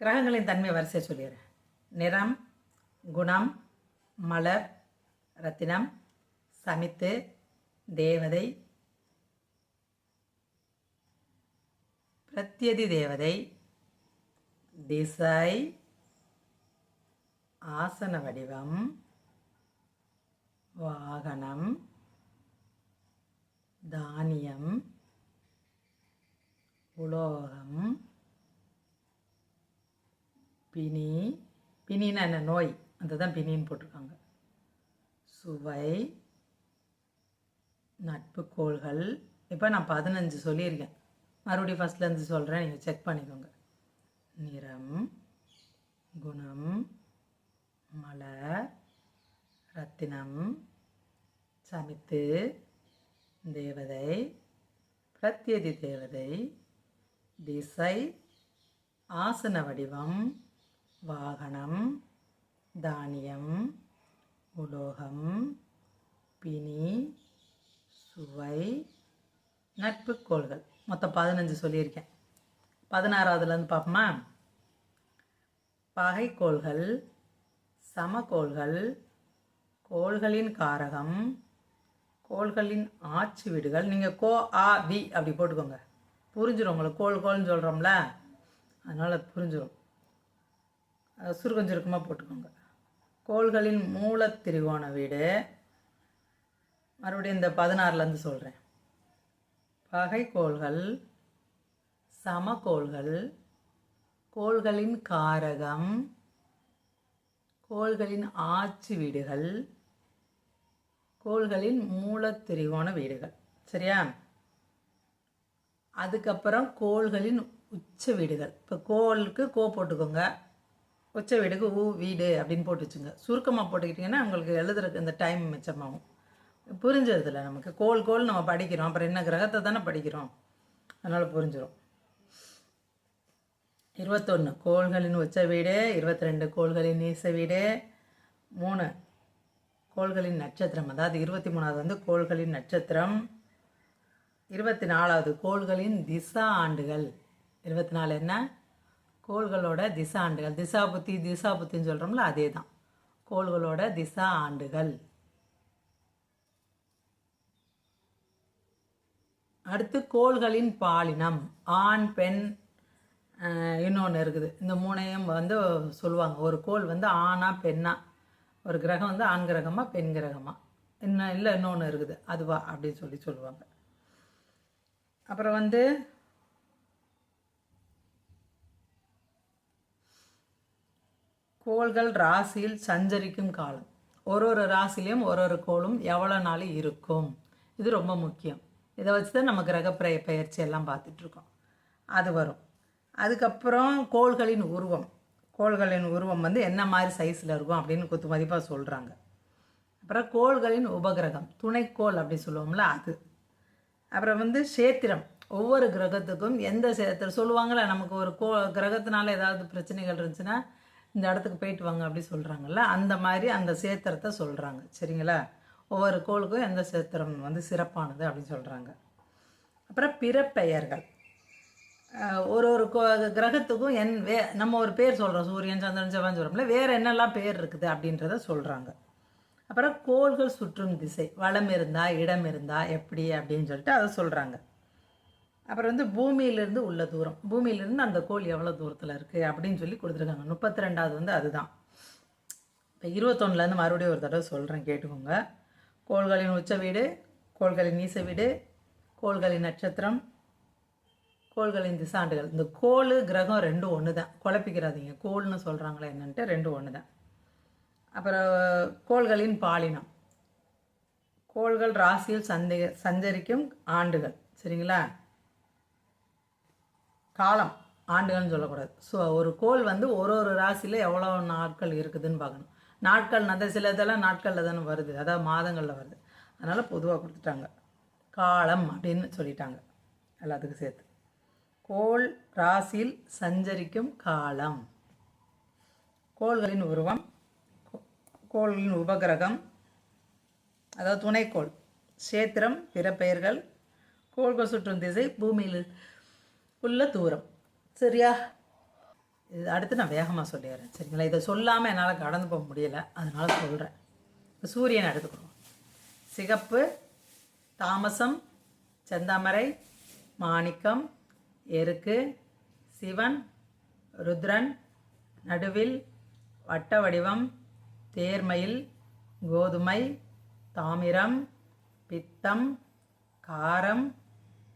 கிரகங்களின் தன்மை வரிசையை சொல்லிடுறேன். நிறம் குணம் மலர் ரத்தினம் சமித்து தேவதை பிரத்யதி தேவதை திசை ஆசன வடிவம் வாகனம் தானியம் உலோகம் பினி பினின்னா என்ன? நோய். அதுதான் பினின்னு போட்டிருக்காங்க. சுவை நட்புக்கோள்கள் இப்போ நான் பதினஞ்சு சொல்லியிருக்கேன். மறுபடியும் ஃபஸ்ட்லேருந்து சொல்கிறேன் நீங்கள் செக் பண்ணிக்கோங்க. நிறம் குணம் மலர் ரத்தினம் சமித்து தேவதை பிரத்யதி தேவதை திசை ஆசன வடிவம் வாகனம் தானியம் உலோகம் பிணி சுவை நட்புக்கோள்கள். மொத்தம் பதினஞ்சு சொல்லியிருக்கேன். பதினாறாவதுலேருந்து பார்ப்போமா? பகைக்கோள்கள் சமகோள்கள் கோள்களின் காரகம் கோள்களின் ஆட்சி வீடுகள். நீங்கள் கோ ஆ வி அப்படி போட்டுக்கோங்க. புரிஞ்சிடும் உங்களுக்கு. கோள் கோள்னு சொல்கிறோம்ல அதனால் புரிஞ்சிடும் சுருக்கம் சுருக்கமாக போட்டுக்கோங்க. கோள்களின் மூல திரிகோண வீடு. மறுபடியும் இந்த பதினாறுலேருந்து சொல்கிறேன் பகைக்கோள்கள் சமக்கோள்கள் கோள்களின் காரகம் கோள்களின் ஆட்சி வீடுகள் கோள்களின் மூலத்திரிகோண வீடுகள். சரியா? அதுக்கப்புறம் கோள்களின் உச்ச வீடுகள். இப்போ கோளுக்கு கோ போட்டுக்கோங்க. உச்ச வீடுக்கு ஊ வீடு அப்படின்னு போட்டு வச்சுங்க. சுருக்கமாக போட்டுக்கிட்டிங்கன்னா உங்களுக்கு எழுதுறதுக்கு இந்த டைம் மிச்சமாகும். புரிஞ்சதில்ல நமக்கு. கோல் கோல் நம்ம படிக்கிறோம். அப்புறம் என்ன கிரகத்தை தானே படிக்கிறோம். அதனால் புரிஞ்சிடும் இருபத்தொன்று கோள்களின் உச்ச வீடு. இருபத்தி ரெண்டு கோள்களின் நீச வீடு. மூணு கோள்களின் நட்சத்திரம். அதாவது இருபத்தி மூணாவது வந்து கோள்களின் நட்சத்திரம். இருபத்தி நாலாவது கோள்களின் திசா ஆண்டுகள். இருபத்தி நாலு என்ன? கோள்களோட திசா ஆண்டுகள். திசா புத்தி திசா புத்தின்னு சொல்கிறோம்ல அதே தான் கோள்களோட திசா ஆண்டுகள். அடுத்து கோள்களின் பாலினம். ஆண் பெண் இன்னொன்று இருக்குது. இந்த மூணையும் வந்து சொல்லுவாங்க. ஒரு கோள் வந்து ஆணா பெண்ணா? ஒரு கிரகம் வந்து ஆண் கிரகமா பெண் கிரகமா? இன்னும் இல்லை இன்னொன்று இருக்குது. அதுவா அப்படின்னு சொல்லி சொல்லுவாங்க. அப்புறம் வந்து கோள்கள் ராசியில் சஞ்சரிக்கும் காலம். ஒரு ஒரு ராசிலையும் ஒரு ஒரு கோளும் எவ்வளோ நாள் இருக்கும்? இது ரொம்ப முக்கியம். இதை வச்சு தான் நம்ம கிரக பயிற்சி எல்லாம் பார்த்துட்ருக்கோம் அது வரும். அதுக்கப்புறம் கோள்களின் உருவம். கோள்களின் உருவம் வந்து என்ன மாதிரி சைஸில் இருக்கும் அப்படின்னு குத்து மதிப்பாக சொல்கிறாங்க அப்புறம் கோள்களின் உபகிரகம். துணைக்கோள் அப்படின்னு சொல்லுவோம்ல அது. அப்புறம் வந்து சேத்திரம். ஒவ்வொரு கிரகத்துக்கும் எந்த சேத்திரம் சொல்லுவாங்களே நமக்கு ஒரு கோ கிரகத்தினால ஏதாவது பிரச்சனைகள் இருந்துச்சுன்னா இந்த இடத்துக்கு போயிட்டு வாங்க அப்படி சொல்கிறாங்கல்ல அந்த மாதிரி அந்த சேத்திரத்தை சொல்கிறாங்க சரிங்களா? ஒவ்வொரு கோளுக்கும் எந்த சேத்திரம் வந்து சிறப்பானது அப்படின்னு சொல்கிறாங்க அப்புறம் பிற பெயர்கள் ஒரு ஒரு கோ கிரகத்துக்கும் என் வே நம்ம ஒரு பேர் சொல்கிறோம் சூரியன் சந்திரன் செவ்வாய் சொல்கிறோம்ல வேறு என்னெல்லாம் பேர் இருக்குது அப்படின்றத சொல்கிறாங்க அப்புறம் கோள்கள் சுற்றும் திசை. வளம் இருந்தால் இடம் இருந்தால் எப்படி அப்படின்னு சொல்லிட்டு அதை சொல்கிறாங்க அப்புறம் வந்து பூமியிலேருந்து உள்ள தூரம். பூமியிலேருந்து அந்த கோள் எவ்வளோ தூரத்தில் இருக்குது அப்படின்னு சொல்லி கொடுத்துருக்காங்க. முப்பத்தி ரெண்டாவது வந்து அதுதான். இப்போ இருபத்தொன்னுலேருந்து மறுபடியும் ஒரு தடவை சொல்கிறேன் கேட்டுக்கோங்க. கோள்களின் உச்ச வீடு கோள்களின் நீச வீடு கோள்களின் நட்சத்திரம் கோள்களின் திசாண்டுகள். இந்த கோள் கிரகம் ரெண்டும் ஒன்று தான் குழப்பிக்கிறாதீங்க. கோள்னு சொல்கிறாங்களே என்னன்ட்டு ரெண்டும் ஒன்று தான் அப்புறம் கோள்களின் பாலினம். கோள்கள் ராசியில் சந்தே சஞ்சரிக்கும் ஆண்டுகள். சரிங்களா? காலம் ஆண்டுகள்னு சொல்லக்கூடாது. ஸோ ஒரு கோள் வந்து ஒரு ஒரு ராசியில் எவ்வளோ நாட்கள் இருக்குதுன்னு பார்க்கணும். நாட்கள் அந்த சில இதெல்லாம் நாட்களில் தானே வருது. அதாவது மாதங்களில் வருது. அதனால் பொதுவாக கொடுத்துட்டாங்க. காலம் அப்படின்னு சொல்லிட்டாங்க. எல்லாத்துக்கும் சேர்த்து. கோள் ராசியில் சஞ்சரிக்கும் காலம். கோள்களின் உருவம் கோள்களின் உபகிரகம் அதாவது துணைக்கோள் சேத்திரம் பிற பெயர்கள் கோள்கள் சுற்றும் திசை பூமியில் புல்ல தூரம். சரியா? இது அடுத்து நான் வேகமாக சொல்லிடுறேன். சரிங்களா? இதை சொல்லாமல் என்னால் கடந்து போக முடியல. அதனால் சொல்கிறேன் இப்போ சூரியன் எடுத்துக்கிறோம் சிகப்பு தாமசம் செந்தாமரை மாணிக்கம் எருக்கு சிவன் ருத்ரன் நடுவில் வட்ட வடிவம் தேர்மயில் கோதுமை தாமிரம் பித்தம் காரம்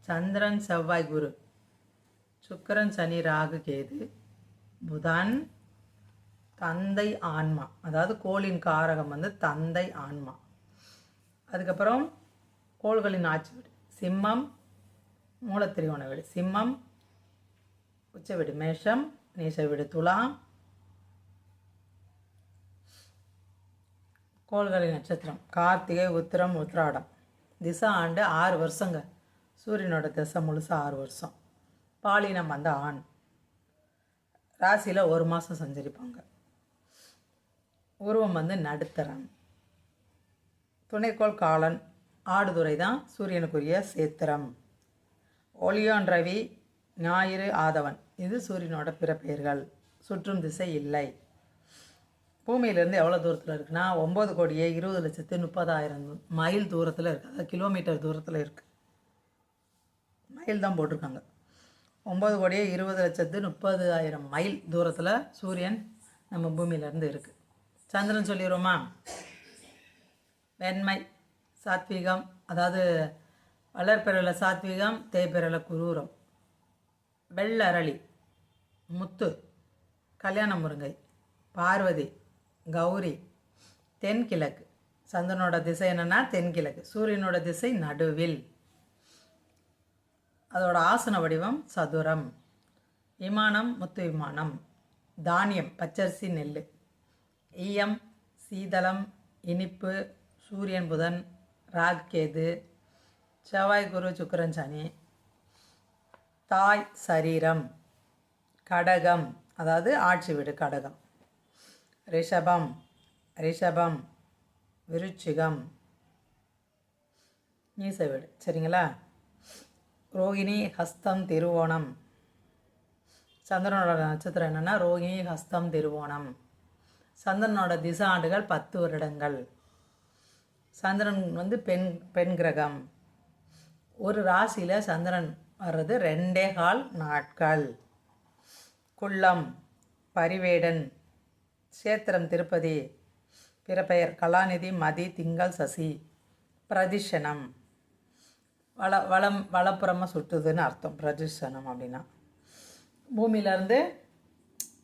சந்திரன் செவ்வாய் குரு. சுக்கிரன் சனி ராகு கேது புதன் தந்தை ஆன்மா. அதாவது கோளின் காரகம் வந்து தந்தை ஆன்மா. அதுக்கப்புறம் கோள்களின் ஆட்சி வீடு சிம்மம் மூலத்திரிகோண வீடு சிம்மம் உச்ச வீடு மேஷம் நீச வீடு துலாம் கோள்களின் நட்சத்திரம். கார்த்திகை உத்திரம் உத்திராடம். திசை ஆண்டு ஆறு வருஷங்க. சூரியனோட திசை முழுசாக ஆறு வருஷம். பாலினம் வந்து ஆண். ராசியில் ஒரு மாதம் சஞ்சரிப்பாங்க. உருவம் வந்து நடுத்தரன் துணைக்கோள் காலன் ஆடுதுறை தான் சூரியனுக்குரிய சேத்திரம். ஒளியோன் ரவி ஞாயிறு ஆதவன். இது சூரியனோட பிற பெயர்கள் சுற்றும் திசை இல்லை. பூமியிலேருந்து எவ்வளோ தூரத்தில் இருக்குன்னா ஒம்பது கோடியே இருபது லட்சத்து முப்பதாயிரம் மைல் தூரத்தில் இருக்குது அதாவது கிலோமீட்டர் தூரத்தில் இருக்குது மைல் தான் போட்டிருக்காங்க. ஒம்பது கோடியே இருபது லட்சத்து முப்பதாயிரம் மைல் தூரத்தில் சூரியன் நம்ம பூமியிலேருந்து இருக்குது சந்திரன் சொல்லிடுவோமா வெண்மை சாத்வீகம் அதாவது வளர்பிறல சாத்வீகம் தேய்பிறல குரூரம் வெள்ளரளி முத்து கல்யாண முருங்கை பார்வதி கௌரி தென்கிழக்கு. சந்திரனோட திசை என்னென்னா தென்கிழக்கு. சூரியனோட திசை நடுவில். அதோட ஆசன வடிவம் சதுரம். விமானம் முத்து விமானம். தானியம் பச்சரிசி நெல் ஈயம் சீதளம் இனிப்பு சூரியன் புதன் ராக் கேது. செவ்வாய் குரு சுக்கரன் சனி. தாய் சரீரம். கடகம் அதாவது ஆட்சி வீடு கடகம். ரிஷபம் ரிஷபம். விருச்சிகம். நீச வீடு சரிங்களா? ரோகிணி ஹஸ்தம் திருவோணம். சந்திரனோட நட்சத்திரம் என்னென்னா ரோகிணி ஹஸ்தம் திருவோணம். சந்திரனோட திசை ஆண்டுகள் பத்து வருடங்கள். சந்திரன் வந்து பெண் பெண் கிரகம். ஒரு ராசியில் சந்திரன் வர்றது ரெண்டே கால் நாட்கள். குள்ளம் பரிவேடன் சேத்திரம் திருப்பதி பிற பெயர் கலாநிதி மதி திங்கள் சசி பிரதிஷனம் வள வளம் வலப்புறமாக சுட்டுதுன்னு அர்த்தம். பிரதிஷனம் அப்படின்னா. பூமியிலேருந்து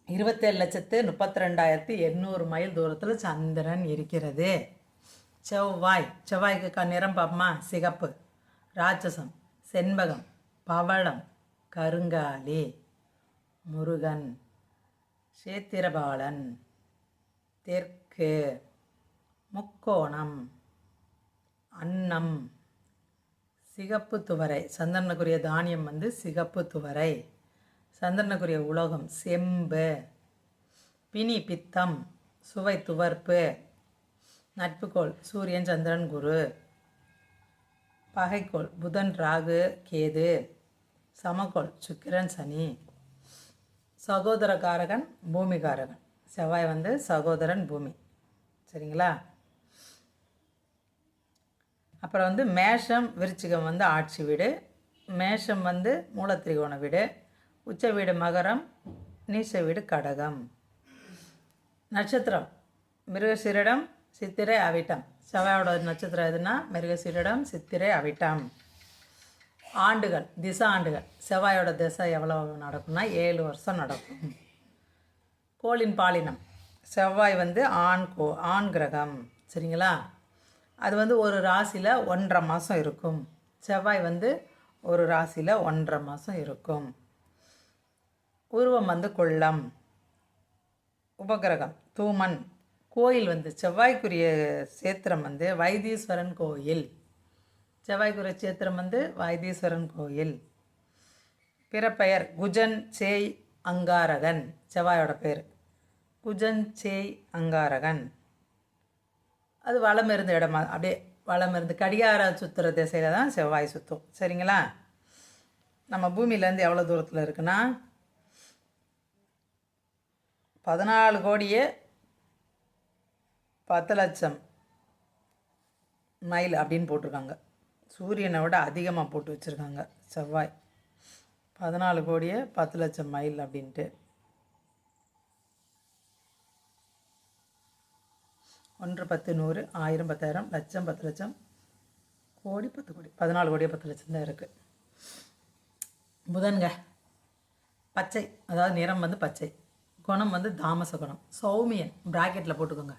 இருபத்தேழு லட்சத்து முப்பத்தி ரெண்டாயிரத்தி எண்ணூறு மைல் தூரத்தில் சந்திரன் இருக்கிறது. செவ்வாய். செவ்வாய்க்கு க நிறம் பாப்பமா? சிகப்பு. ராட்சசம். செண்பகம். பவளம். கருங்காலி. முருகன். சேத்திரபாலன். தெற்கு. முக்கோணம். அன்னம். சிகப்பு துவரை. சந்திரனுக்குரிய தானியம் வந்து சிகப்பு துவரை. சந்திரனுக்குரிய உலோகம் செம்பு. பினி பித்தம் சுவை துவர்ப்பு. நட்புக்கோள் சூரியன் சந்திரன் குரு. பகைக்கோள் புதன் ராகு கேது. சமக்கோள் சுக்கிரன் சனி. சகோதரகாரகன் பூமிகாரகன். செவ்வாய் வந்து சகோதரன் பூமி. சரிங்களா? அப்புறம் வந்து மேஷம் விருச்சிகம் வந்து ஆட்சி வீடு. மேஷம் வந்து மூலத்திரிகோண வீடு. உச்ச வீடு மகரம் நீச வீடு கடகம். நட்சத்திரம் மிருகசீரிடம் சித்திரை அவிட்டம். செவ்வாயோட நட்சத்திரம் எதுனா மிருகசீரிடம் சித்திரை அவிட்டம். ஆண்டுகள் திசை ஆண்டுகள். செவ்வாயோட திசை எவ்வளோ நடக்கும்னா ஏழு வருஷம் நடக்கும். கோளின் பாலினம். செவ்வாய் வந்து ஆண் கோ ஆண் கிரகம். சரிங்களா? அது வந்து ஒரு ராசியில் ஒன்றரை மாதம் இருக்கும். செவ்வாய் வந்து ஒரு ராசியில் ஒன்றரை மாதம் இருக்கும். உருவம் வந்து கொள்ளம். உபகிரகம் தூமன். கோயில் வந்து செவ்வாய்க்குரிய சேத்திரம் வந்து வைத்தீஸ்வரன் கோயில். செவ்வாய்க்குரிய சேத்திரம் வந்து வைத்தீஸ்வரன் கோயில். பிறப்பெயர் குஜன் சேய் அங்காரகன். செவ்வாயோட பேர். குஜன் சேய் அங்காரகன். அது வளம் இருந்த இடமா அப்படியே வளம் இருந்து கடிகார சுற்றுற திசையில் தான் செவ்வாய் சுற்றும் சரிங்களா? நம்ம பூமியிலேருந்து எவ்வளோ தூரத்தில் இருக்குன்னா பதினாலு கோடியே பத்து லட்சம் மைல் அப்படின்னு போட்டிருக்காங்க. சூரியனை விட அதிகமாக போட்டு வச்சுருக்காங்க செவ்வாய். பதினாலு கோடியே பத்து லட்சம் மைல் அப்படின்ட்டு. ஒன்று பத்து நூறு ஆயிரம் பத்தாயிரம் லட்சம் பத்து லட்சம் கோடி பத்து கோடி பதினாலு கோடியே பத்து லட்சம் தான் இருக்குது புதன்க பச்சை அதாவது நிறம் வந்து பச்சை குணம் வந்து தாமச குணம் சௌமியன் ப்ராக்கெட்டில் போட்டுக்கோங்க.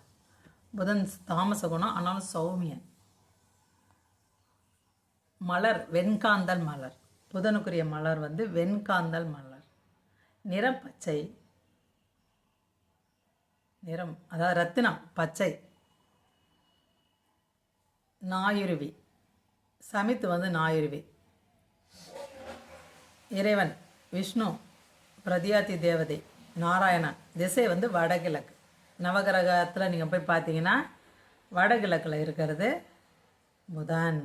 புதன் தாமச குணம் ஆனாலும் சௌமியன். மலர் வெண்காந்தல் மலர் புதனுக்குரிய மலர் வந்து வெண்காந்தல் மலர். நிறம் பச்சை நிறம் அதாவது ரத்தினம் பச்சை நாயுருவி சமித்து வந்து நாயுருவி இறைவன் விஷ்ணு பிரதியாதி தேவதை நாராயணன் திசை வந்து வடகிழக்கு. நவகிரகத்தில் நீங்கள் போய் பார்த்தீங்கன்னா வடகிழக்கில் இருக்கிறது புதன்.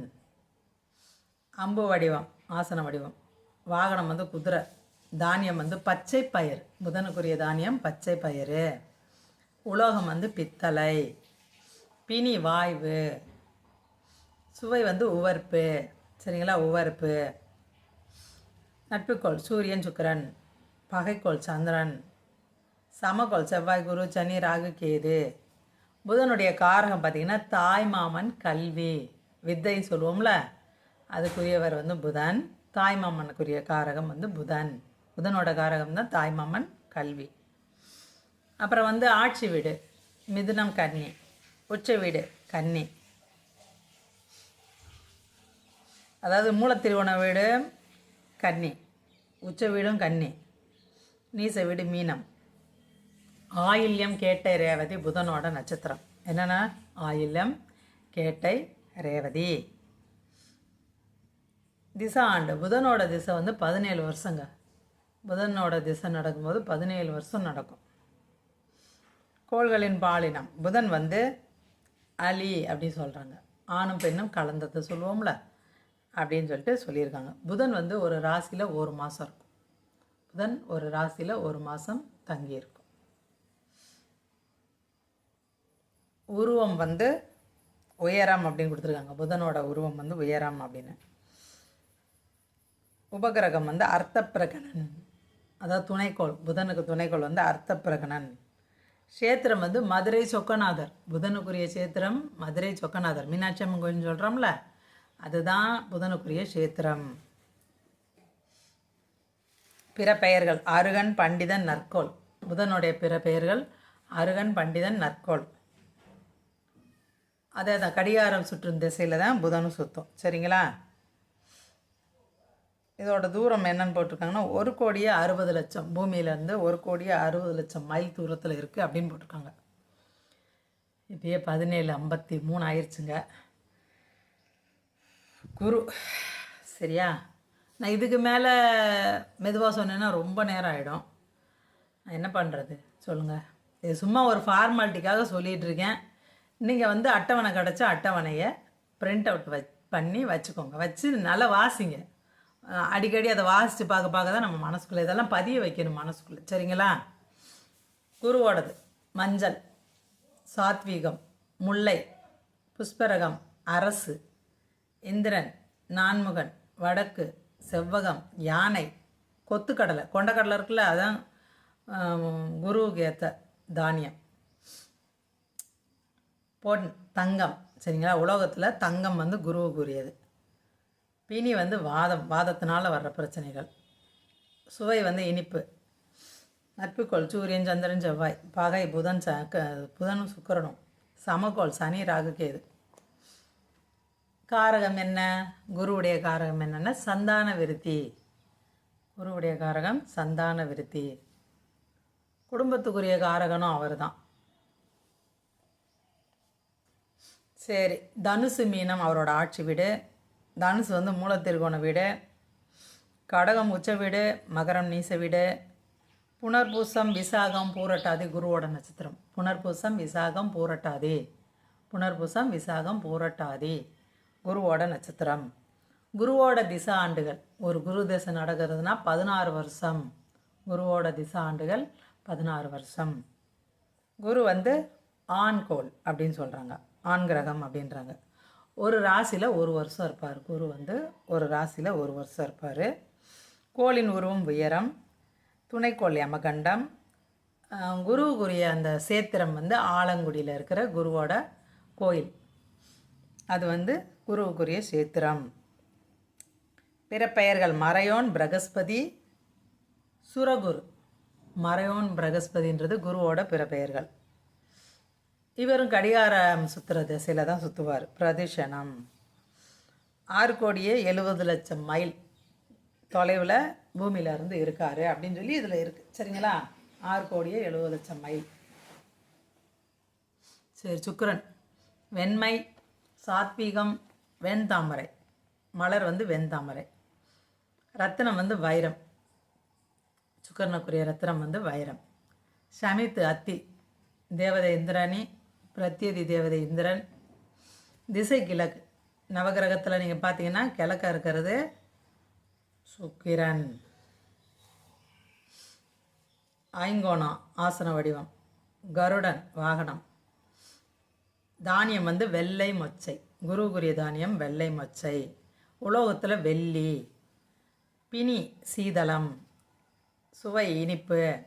அம்பு வடிவம் ஆசன வடிவம். வாகனம் வந்து குதிரை. தானியம் வந்து பச்சை பயிர். புதனுக்குரிய தானியம் பச்சை பயிர் உலோகம் வந்து பித்தளை. பிணி வாய்வு. சுவை வந்து உவர்ப்பு. சரிங்களா? உவர்ப்பு. நட்புக்கோள். சூரியன் சுக்கிரன். பகைக்கோள் சந்திரன். சமக்கோள் செவ்வாய் குரு சனி ராகு கேது. புதனுடைய காரகம் பார்த்திங்கன்னா தாய்மாமன் கல்வி. வித்தை சொல்லுவோம்ல? அதுக்குரியவர் வந்து புதன். தாய்மாமனுக்குரிய காரகம் வந்து புதன். புதனோட காரகம் தான் தாய்மாமன் கல்வி. அப்புறம் வந்து ஆட்சி வீடு. மிதுனம் கன்னி. உச்ச வீடு கன்னி. அதாவது மூலத்திருவோண வீடு கன்னி உச்ச வீடும் கன்னி நீச வீடு மீனம். ஆயில்யம் கேட்டை ரேவதி புதனோட நட்சத்திரம். என்னென்னா ஆயில்யம் கேட்டை ரேவதி. திசை ஆண்டு. புதனோட திசை வந்து பதினேழு வருஷங்க. புதனோட திசை நடக்கும்போது பதினேழு வருஷம் நடக்கும். கோள்களின் பாலினம். புதன் வந்து அலி அப்படின்னு சொல்கிறாங்க ஆணும் பெண்ணும் கலந்ததை சொல்லுவோம்ல. அப்படின்னு சொல்லிட்டு சொல்லியிருக்காங்க. புதன் வந்து ஒரு ராசியில் ஒரு மாதம் இருக்கும். புதன் ஒரு ராசியில் ஒரு மாதம் தங்கியிருக்கும் உருவம் வந்து உயரம் அப்படின்னு கொடுத்துருக்காங்க. புதனோட உருவம் வந்து உயரம் அப்படின்னு. உபகிரகம் வந்து அர்த்தப்பிரகணன் அதாவது துணைக்கோள் புதனுக்கு துணைக்கோள் வந்து அர்த்தப்பிரகணன் க்ஷேத்திரம் வந்து மதுரை சொக்கநாதர். புதனுக்குரிய சேத்திரம் மதுரை சொக்கநாதர். மீனாட்சி அம்மன் கோயில்னு சொல்கிறோம்ல அதுதான் புதனுக்குரிய கஷேத்திரம். பிற பெயர்கள் அருகன் பண்டிதன் நற்கோள். புதனுடைய பிற பெயர்கள் அருகன் பண்டிதன் நற்கோள். அதே தான் கடிகாரம் சுற்றும் திசையில் தான் புதனும் சுற்றும் சரிங்களா? இதோட தூரம் என்னன்னு போட்டிருக்காங்கன்னா ஒரு கோடியே அறுபது லட்சம். பூமியிலேருந்து ஒரு கோடியே அறுபது லட்சம் மைல் தூரத்தில் இருக்குது அப்படின்னு போட்டிருக்காங்க. இப்பயே பதினேழு ஐம்பத்தி மூணு ஆயிடுச்சுங்க குரு சரியா? நான் இதுக்கு மேலே மெதுவாக சொன்னேன்னா ரொம்ப நேரம் ஆகிடும் நான் என்ன பண்ணுறது சொல்லுங்கள் இது சும்மா ஒரு ஃபார்மாலிட்டிக்காக சொல்லிகிட்ருக்கேன் நீங்கள் வந்து அட்டவணை கிடச்சா அட்டவணையை பிரிண்ட் அவுட் வச் பண்ணி வச்சுக்கோங்க. வச்சு நல்லா வாசிங்க. அடிக்கடி அதை வாசித்து பார்க்க பார்க்க தான் நம்ம மனசுக்குள்ளே இதெல்லாம் பதிய வைக்கணும் மனசுக்குள்ளே. சரிங்களா? குருவோடது மஞ்சள் சாத்வீகம் முல்லை புஷ்பரகம் அரசு. இந்திரன் நான்முகன் வடக்கு செவ்வகம் யானை கொத்துக்கடலை. கொண்டக்கடலை இருக்குல்ல அதான் குருவுக்கு ஏற்ற தானியம். பொன் தங்கம். சரிங்களா? உலோகத்தில் தங்கம் வந்து குருவுக்குரியது. பிணி வந்து வாதம் வாதத்தினால் வர்ற பிரச்சனைகள். சுவை வந்து இனிப்பு. நட்புக்கோள் சூரியன் சந்திரன் செவ்வாய். பகை புதன் ச க- புதனும் சுக்கிரனும். சமக்கோள் சனி ராகு கேது. காரகம் என்ன? குருவுடைய காரகம் என்னென்னா சந்தான விருத்தி. குருவுடைய காரகம் சந்தான விருத்தி. குடும்பத்துக்குரிய காரகனும் அவர் தான் சரி தனுசு மீனம் அவரோட ஆட்சி வீடு. தனுசு வந்து மூலத்திருகோண வீடு. கடகம் உச்ச வீடு மகரம் நீச வீடு. புனர்பூசம் விசாகம் பூரட்டாதி குருவோட நட்சத்திரம். புனர்பூசம் விசாகம் பூரட்டாதி. புனர்பூசம் விசாகம் பூரட்டாதி. குருவோட நட்சத்திரம். குருவோட திசை ஆண்டுகள் ஒரு குரு திசை நடக்கிறதுனா பதினாறு வருஷம். குருவோட திசை ஆண்டுகள் பதினாறு வருஷம். குரு வந்து ஆண் கோள் அப்படின்னு சொல்கிறாங்க ஆண் கிரகம் அப்படின்றாங்க. ஒரு ராசியில் ஒரு வருஷம் இருப்பார். குரு வந்து ஒரு ராசியில் ஒரு வருஷம் இருப்பார். கோளின் உருவம் உயரம். துணைக்கோள் யமகண்டம். குருவுக்குரிய அந்த சேத்திரம் வந்து ஆலங்குடியில் இருக்கிற குருவோட கோயில். அது வந்து குருவுக்குரிய சேத்திரம். பிற பெயர்கள் மறையோன் பிரகஸ்பதி சுரகுரு. மறையோன் பிரகஸ்பதின்றது குருவோட பிற பெயர்கள் இவரும் கடிகாரம் சுற்றுற திசையில் தான் சுற்றுவார் பிரதிஷனம். ஆறு கோடியே எழுபது லட்சம் மைல் தொலைவில் பூமியில இருந்து அப்படின்னு சொல்லி இதில் இருக்குது சரிங்களா? ஆறு கோடியே எழுபது லட்சம் மைல். சரி சுக்கரன். வெண்மை சாத்வீகம் வெண்தாமரை. மலர் வந்து வெண்தாமரை. ரத்தினம் வந்து வைரம். சுக்கரனுக்குரிய ரத்தினம் வந்து வைரம். சமித்து அத்தி தேவதை இந்திராணி பிரத்யதி தேவதை இந்திரன். திசை கிழக்கு. நவகிரகத்தில் நீங்கள் பார்த்தீங்கன்னா கிழக்க இருக்கிறது சுக்கிரன். ஐங்கோணம் ஆசன வடிவம். கருடன் வாகனம். தானியம் வந்து வெள்ளை மொச்சை. குருகுரிய தானியம் வெள்ளை மொச்சை. உலோகத்தில் வெள்ளி. பினி சீதளம். சுவை இனிப்பு.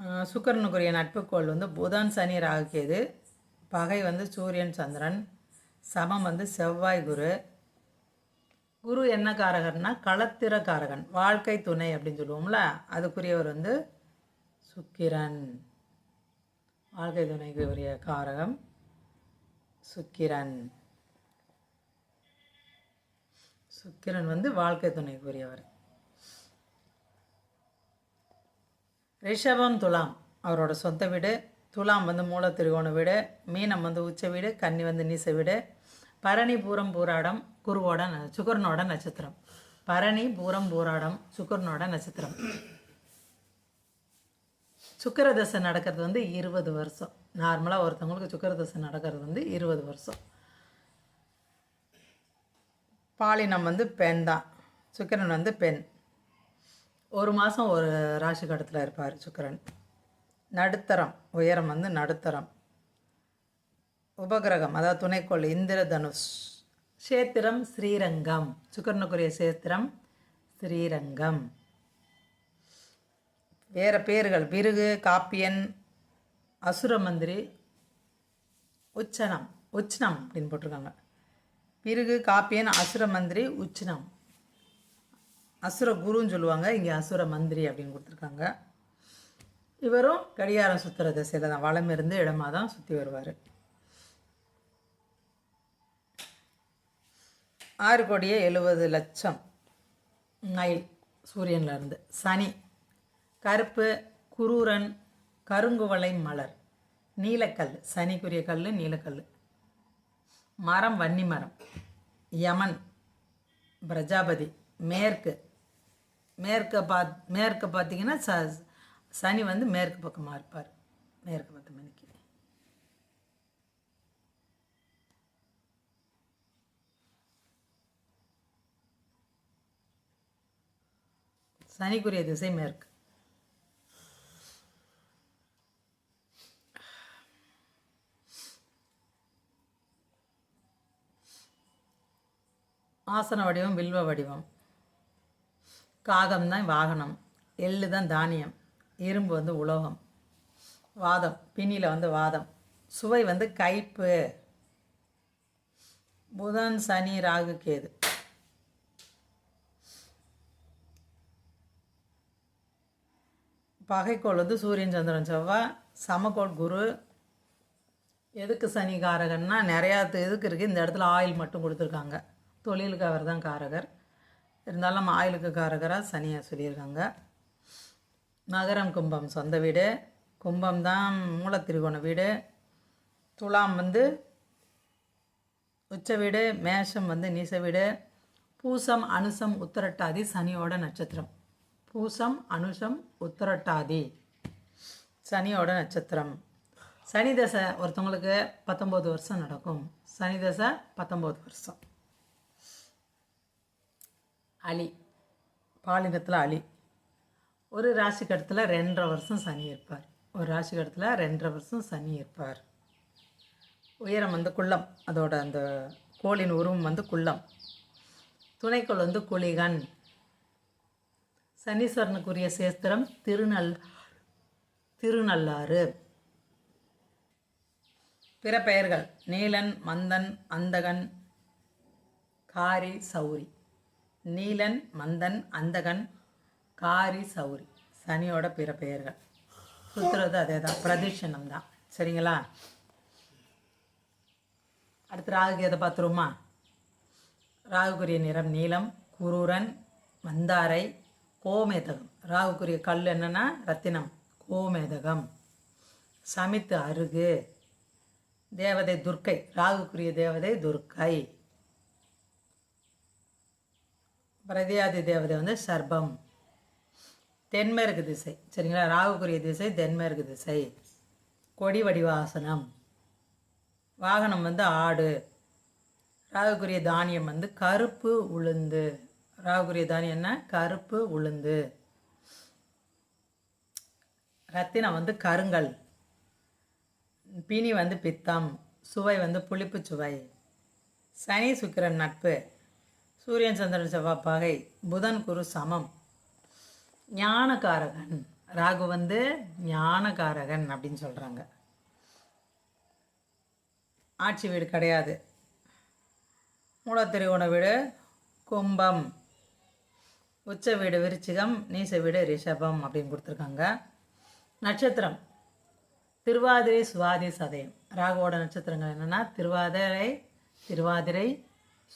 சுக்கரனுக்குரிய சுக்கிரனுக்குரிய நட்புக்கோள் வந்து புதன் சனி ராகுக்கேது பகை வந்து சூரியன் சந்திரன். சமம் வந்து செவ்வாய் குரு. குரு என்ன காரகர்னா களத்திர காரகன். வாழ்க்கை துணை அப்படின்னு சொல்லுவோம்ல அதுக்குரியவர் வந்து சுக்கிரன். வாழ்க்கை துணைக்குரிய காரகம். சுக்கிரன். சுக்கிரன் வந்து வாழ்க்கை துணைக்குரியவர். ரிஷபம் துலாம். அவரோட சொந்த வீடு. துலாம் வந்து மூல திருகோண வீடு. மீனம் வந்து உச்ச வீடு. கன்னி வந்து நீச வீடு. பரணி பூரம் பூராடம் குருவோட சுக்கரனோட நட்சத்திரம். பரணி பூரம் பூராடம் சுக்கரனோட நட்சத்திரம். சுக்கிர தசை நடக்கிறது வந்து இருபது வருஷம். நார்மலாக ஒருத்தவங்களுக்கு சுக்கிர தசை நடக்கிறது வந்து இருபது வருஷம். பாலினம் வந்து பெண் தான். சுக்கிரன் வந்து பெண். ஒரு மாதம் ஒரு ராசி கடத்தில் இருப்பார் சுக்கிரன். நடுத்தரம் உயரம் வந்து நடுத்தரம். உபகிரகம் அதாவது துணைக்கோள் இந்திர தனுஷ். சேத்திரம் ஸ்ரீரங்கம். சுக்கரனுக்குரிய சேத்திரம் ஸ்ரீரங்கம். வேறு பேர்கள். பிருகு காப்பியன் அசுரமந்திரி உச்சனம். உச்சனம் அப்படின்னு போட்டிருக்காங்க. பிருகு காப்பியன் அசுர மந்திரி உச்சனம். அசுர குருன்னு சொல்லுவாங்க. இங்கே அசுர மந்திரி அப்படின்னு கொடுத்துருக்காங்க. இவரும் கடிகாரம் சுற்றுற திசையில் தான். வளம் இருந்து இடமாக தான் சுற்றி வருவார். ஆறு கோடியே எழுபது லட்சம் மைல் சூரியன்ல இருந்து. சனி கருப்பு குரூரன் கருங்குவளை மலர். நீலக்கல் சனிக்குரிய கல் நீலக்கல் மரம் வன்னி மரம். யமன் பிரஜாபதி. மேற்கு. மேற்க பாத் மேற்கு பார்த்தீங்கன்னா ச சனி வந்து மேற்கு பக்கமாக இருப்பார். மேற்கு பத்து மணிக்கு. சனிக்குரிய திசை மேற்கு. ஆசன வடிவம் வில்வ வடிவம். காகம் தான் வாகனம் எள்ளு தான் தானியம் இரும்பு வந்து உலோகம் வாதம் பின்னியில் வந்து வாதம் சுவை வந்து கைப்பு. புதன் சனி ராகு கேது. பகைக்கோள் வந்து சூரியன் சந்திரன் செவ்வாய் சமக்கோள் குரு. எதுக்கு சனி காரகன்னா நிறையா இதுக்கு இருக்குது இந்த இடத்துல ஆயில் மட்டும் கொடுத்துருக்காங்க. தொழிலுக்கு அவர் தான் காரகர். இருந்தாலும் நம்ம ஆயிலுக்கு காரகராக சனியாக சொல்லியிருக்காங்க. மகரம் கும்பம் சொந்த வீடு. கும்பம் தான் மூலத்திருகோண வீடு. துலாம் வந்து உச்ச வீடு மேஷம் வந்து நீச வீடு. பூசம் அனுசம் உத்தரட்டாதி சனியோட நட்சத்திரம். பூசம் அனுஷம் உத்தரட்டாதி சனியோட நட்சத்திரம். சனி தசை ஒருத்தவங்களுக்கு பத்தொம்போது வருஷம் நடக்கும். சனி தசை பத்தொம்போது வருஷம். அலி பாலினத்தில் அலி. ஒரு ராசி கடத்தில் ரெண்டரை வருஷம் சனி இருப்பார். ஒரு ராசி கடத்தில் ரெண்டரை வருஷம் சனி இருப்பார். உயரம் வந்து குள்ளம். அதோட அந்த கோளின் உருவம் வந்து குள்ளம். துணைக்கோள் வந்து குளிகன். சனீஸ்வரனுக்குரிய சேஸ்திரம் திருநல் திருநள்ளாறு. பிற பெயர்கள் நீலன் மந்தன் அந்தகன் காரி சௌரி. நீலன் மந்தன் அந்தகன் காரி சௌரி. சனியோட பிற பெயர்கள். சுத்துறது அதே தான் பிரதிஷனம் தான் சரிங்களா? அடுத்து ராகு எதை பார்த்துருமா ராகுக்குரிய நிறம் நீலம் குரூரன் மந்தாரை கோமேதகம். ராகுக்குரிய கல் என்னன்னா ரத்தினம் கோமேதகம். சமித்து அருகு. தேவதை துர்க்கை. ராகுக்குரிய தேவதை துர்க்கை. பிரதியாதி தேவதை வந்து சர்பம். தென்மேற்கு திசை சரிங்களா? ராகுக்குரிய திசை தென்மேற்கு திசை. கொடி வடிவாசனம். வாகனம் வந்து ஆடு. ராகுக்குரிய தானியம் வந்து கருப்பு உளுந்து. ராகுக்குரிய தானியம்னா கருப்பு உளுந்து. ரத்தினம் வந்து கருங்கல். பிணி வந்து பித்தம். சுவை வந்து புளிப்பு சுவை. சனி சுக்கிரன் நட்பு. சூரியன் சந்திரன் செவ்வாய் பகை புதன் குரு சமம். ஞானகாரகன். ராகு வந்து ஞானகாரகன் அப்படின்னு சொல்கிறாங்க ஆட்சி வீடு கிடையாது. மூலத்திரிகோண வீடு கும்பம். உச்ச வீடு விருச்சிகம் நீச வீடு ரிஷபம் அப்படின்னு கொடுத்துருக்காங்க. நட்சத்திரம். திருவாதிரை சுவாதி சதயம். ராகுவோட நட்சத்திரங்கள் என்னென்னா திருவாதிரை திருவாதிரை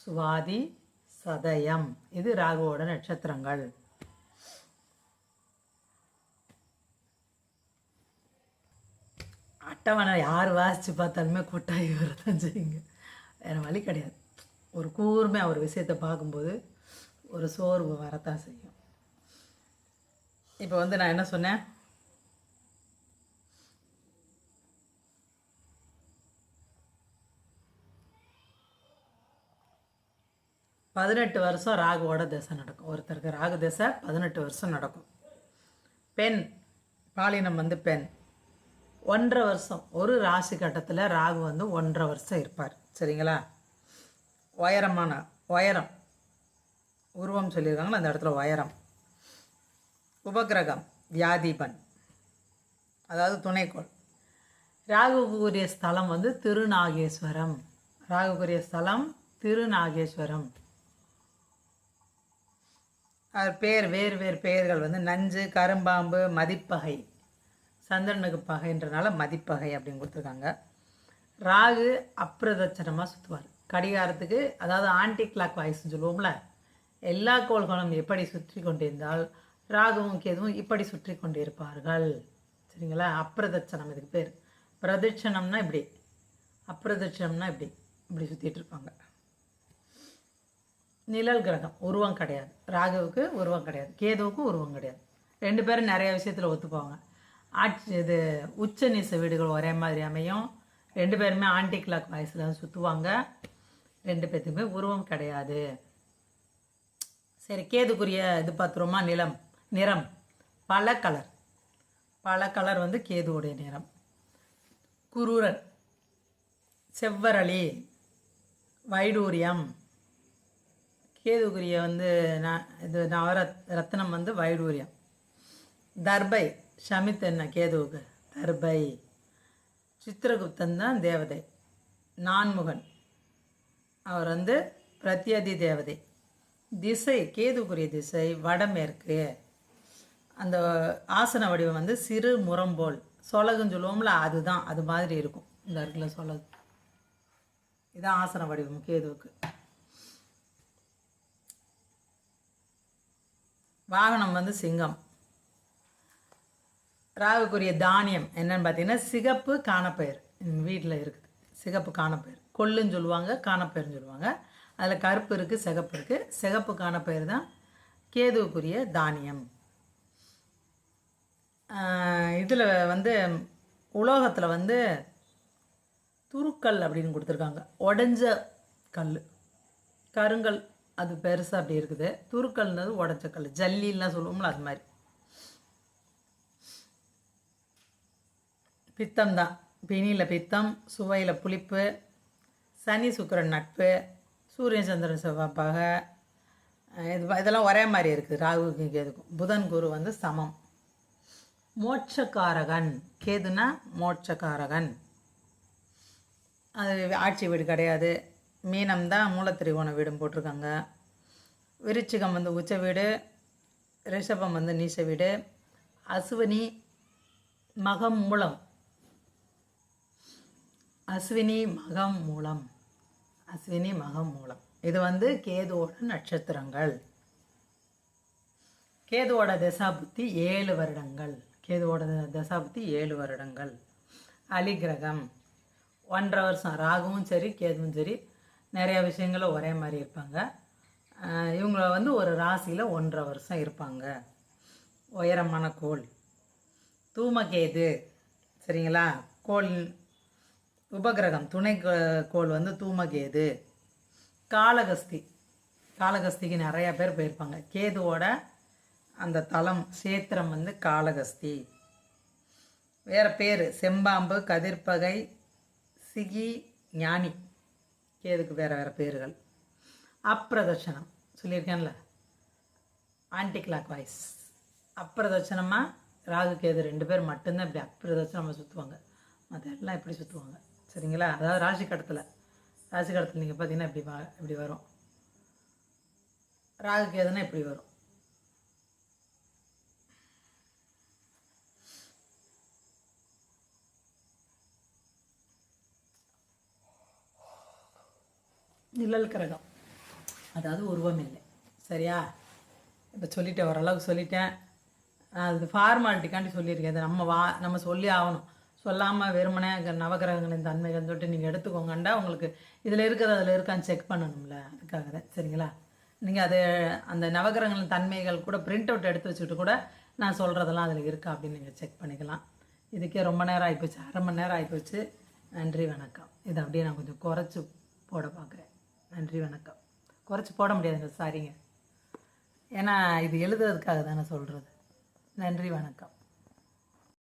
சுவாதி சதயம். இது ராகுவோட நட்சத்திரங்கள். அட்டவணை யார் வாசித்து பார்த்தாலுமே கொட்டாயி வரதான் செய்யுங்க. வேறு வழி கிடையாது. ஒரு கூர்மையாக ஒரு விஷயத்தை பார்க்கும்போது ஒரு சோர்வு வரத்தான் செய்யும். இப்போ வந்து நான் என்ன சொன்னேன்? பதினெட்டு வருஷம் ராகுவோட திசை நடக்கும். ஒருத்தருக்கு ராகு திசை பதினெட்டு வருஷம் நடக்கும். பெண் பாலினம் வந்து பெண். ஒன்றரை வருஷம் ஒரு ராசி கட்டத்தில் ராகு வந்து ஒன்றரை வருஷம் இருப்பார். சரிங்களா? உயரமான உயரம். உருவம் சொல்லியிருக்காங்களா? அந்த இடத்துல உயரம். உபகிரகம் வியாதிபன். அதாவது துணைக்கோள். ராகுக்குரிய ஸ்தலம் வந்து திருநாகேஸ்வரம். ராகுக்குரிய ஸ்தலம் திருநாகேஸ்வரம். அவர் பேர் வேறு வேறு பெயர்கள் வந்து நஞ்சு கரும்பாம்பு மதிப்பகை. சந்திரனுக்கு பகைன்றனால மதிப்பகை அப்படின்னு கொடுத்துருக்காங்க. ராகு அப்பிரதட்சணமாக சுற்றுவார் கடிகாரத்துக்கு அதாவது ஆன்டி கிளாக் வாய்ஸ்னு சொல்லுவோம்ல எல்லா கோள்களும் எப்படி சுற்றி கொண்டிருந்தால் ராகுவும் கேதுவும் இப்படி சுற்றி கொண்டிருப்பார்கள். சரிங்களா? அப்பிரதட்சணம் இதுக்கு பேர். பிரதட்சணம்னா இப்படி. அப்பிரதட்சணம்னா இப்படி. இப்படி சுற்றிட்டு இருப்பாங்க. நிழல் கிரகம் உருவம் கிடையாது. ராகுவுக்கு உருவம் கிடையாது. கேதுவுக்கு உருவம் கிடையாது. ரெண்டு பேரும் நிறைய விஷயத்தில் ஒத்துப்பாங்க ஆட்சி இது உச்ச நீச வீடுகள் ஒரே மாதிரி அமையும். ரெண்டு பேருமே ஆன்டி கிளாக் வயசில் சுற்றுவாங்க ரெண்டு பேர்த்துக்குமே உருவம் கிடையாது. சரி கேதுக்குரிய இது பார்த்துருமா நிலம் நிறம். பல கலர் பல கலர் வந்து கேதுவுடைய நிறம். குரூரன். செவ்வரளி. வைடூரியம். கேதுக்குரிய வந்து நான் இது நவரத் ரத்னம் வந்து வைடூரியம். தர்பை ஷமித் என்ன கேதுவுக்கு? தர்பை. சித்திரகுப்தன் தான் தேவதை. நான்முகன். அவர் வந்து பிரத்யதி தேவதை. திசை கேதுக்குரிய திசை வடமேற்கு. அந்த ஆசன வடிவம் வந்து சிறு முரம்போல். சொலகுன்னு சொல்லுவோம்ல அதுதான். அது மாதிரி இருக்கும். இந்த இடத்துல சொலகு. இதுதான் ஆசன வடிவம் கேதுவுக்கு. வாகனம் வந்து சிங்கம். ராகுக்குரிய தானியம் என்னன்னு பார்த்தீங்கன்னா சிகப்பு காணப்பயிர். வீட்டில் இருக்குது. சிகப்பு காணப்பயிர். கொள்ளுன்னு சொல்லுவாங்க காணப்பயிர்னு சொல்லுவாங்க. அதில் கருப்பு இருக்குது சிகப்பு இருக்குது சிகப்பு காணப்பயிர் தான் கேதுவுக்குரிய தானியம். இதில் வந்து உலோகத்தில் வந்து துருக்கல் அப்படின்னு கொடுத்துருக்காங்க. உடஞ்ச கல் கருங்கல். அது பெருசாக அப்படி இருக்குது. துருக்கல்னது உடச்ச கல் ஜல்லின்லாம் சொல்லுவோம்ல அது மாதிரி. பித்தம் தான். பிணியில் பித்தம் சுவையில் புளிப்பு சனி சுக்கரன் நட்பு சூரியன் சந்திரன் செவ்வாப்பாக இது இதெல்லாம் ஒரே மாதிரி இருக்குது. ராகு கேதுக்கும் புதன் குரு வந்து சமம். மோட்சக்காரகன். கேதுனா மோட்சக்காரகன். அது ஆட்சி வீடு கிடையாது. மீனம் தான் மூலத்திரிகோண வீடும் போட்டிருக்காங்க. விருச்சிகம் வந்து உச்ச வீடு ரிஷபம் வந்து நீச வீடு அசுவினி மகம் மூலம். அஸ்வினி மகம் மூலம். அஸ்வினி மகம் மூலம். இது வந்து கேதுவோட நட்சத்திரங்கள். கேதுவோட தசாபுத்தி ஏழு வருடங்கள். கேதுவோட தசாபுத்தி ஏழு வருடங்கள். அலிகிரகம் ஒன்றரை வருஷம் ராகுவும் சரி கேதுவும் சரி நிறையா விஷயங்களும் ஒரே மாதிரி இருப்பாங்க. இவங்கள வந்து ஒரு ராசியில் ஒன்றரை வருஷம் இருப்பாங்க. உயரமான கோள். தூமகேது சரிங்களா? கோள் உபகிரகம் துணை கோ- கோள் வந்து தூமகேது. காளகஸ்தி காளகஸ்திக்கு நிறையா பேர் போயிருப்பாங்க. கேதுவோட அந்த தலம் சேத்திரம் வந்து காளகஸ்தி வேறு பேர் செம்பாம்பு கதிர்பகை சிகி ஞானி. கேதுக்கு வேறு வேறு பேர்கள்? அப்பிரதட்சணம். சொல்லியிருக்கேன்ல. ஆன்டி கிளாக் வாய்ஸ் அப்பிரதட்சணமாக ராகு கேது ரெண்டு பேர் மட்டும்தான் இப்படி அப்பிரதட்சணமாக சுற்றுவாங்க மற்றெல்லாம் இப்படி சுற்றுவாங்க சரிங்களா? அதாவது ராசி கடத்தில் ராசி கடத்தில் நீங்கள் பார்த்தீங்கன்னா இப்படி வா இப்படி வரும். ராகு கேதுன்னா இப்படி வரும். நிழல் கிரகம் அதாவது உருவம் இல்லை சரியா? இப்போ சொல்லிட்டேன் ஓரளவுக்கு சொல்லிட்டேன். அது ஃபார்மாலிட்டிக்காண்டி சொல்லியிருக்கேன். அது நம்ம வா நம்ம சொல்லி ஆகணும். சொல்லாமல் வெறுமனே அங்க நவகிரகங்களின் தன்மைகள் சொல்லிட்டு நீங்கள் எடுத்துக்கோங்கண்டா உங்களுக்கு இதில் இருக்கிறது அதில் இருக்கான்னு செக் பண்ணணும்ல. அதுக்காக தான். சரிங்களா? நீங்கள் அது அந்த நவகிரகங்களின் தன்மைகள் கூட பிரிண்ட் அவுட் எடுத்து வச்சுட்டு கூட நான் சொல்கிறதெல்லாம் அதில் இருக்கா அப்படின்னு நீங்கள் செக் பண்ணிக்கலாம். இதுக்கே ரொம்ப நேரம் ஆகிப்போச்சு அரை மணி நேரம் ஆகிப்போச்சு நன்றி வணக்கம். இதை அப்படியே நான் கொஞ்சம் குறைச்சி போட பார்க்குறேன். நன்றி வணக்கம். குறைச்சி போட முடியாதுங்க சாரிங்க. ஏன்னா இது எழுதுறதுக்காக தானே சொல்கிறது நன்றி வணக்கம்.